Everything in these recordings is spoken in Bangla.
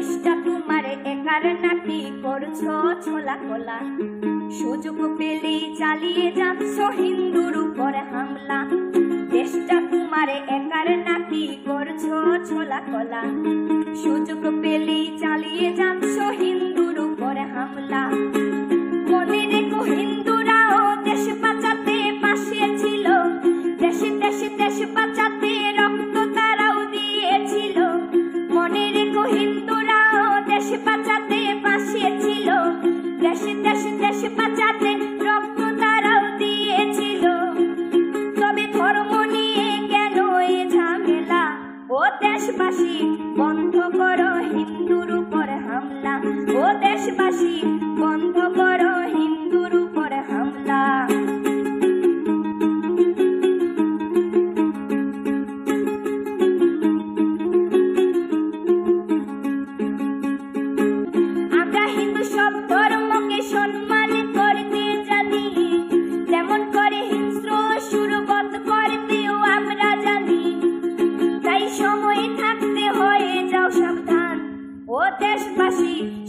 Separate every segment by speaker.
Speaker 1: চেষ্টা তোমার একার নাকি করছ ছোলা কলা সুযোগ পেলে চালিয়ে যাচ্ছ হিন্দুর উপর হামলা। চেষ্টা তোমার একার নাকি করছ ছোলা কলা সুযোগ পেলে চালিয়ে যাচ্ছ হিন্দুর উপর হামলা। দেশবাসী বন্ধ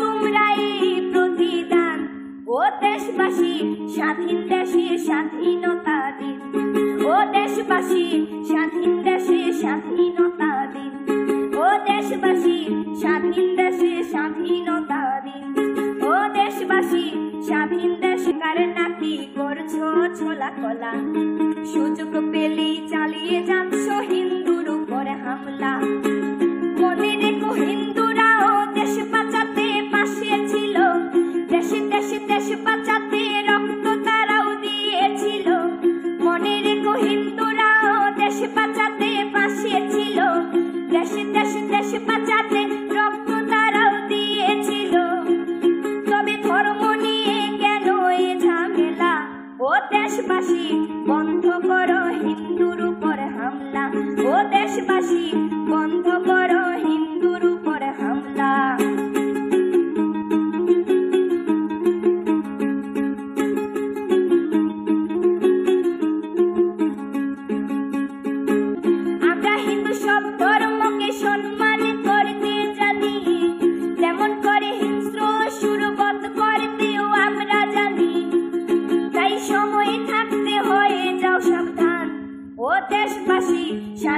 Speaker 1: তোমরাই প্রতিদান। ও দেশবাসী, স্বাধীন দেশের স্বাধীনতা দিন। ও দেশবাসী, স্বাধীন দেশে স্বাধীনতা দিন। ও দেশবাসী, স্বাধীন দেশে স্বাধীনতা দিন। ও দেশবাসী, স্বাধীন দেশে কারের করছ ছোলা কলা সুযোগ পেলেই চালিয়ে যাচ্ছ হিন্দুর উপর হামলা। বন্ধ করো হিন্দুর উপর হামলা। ও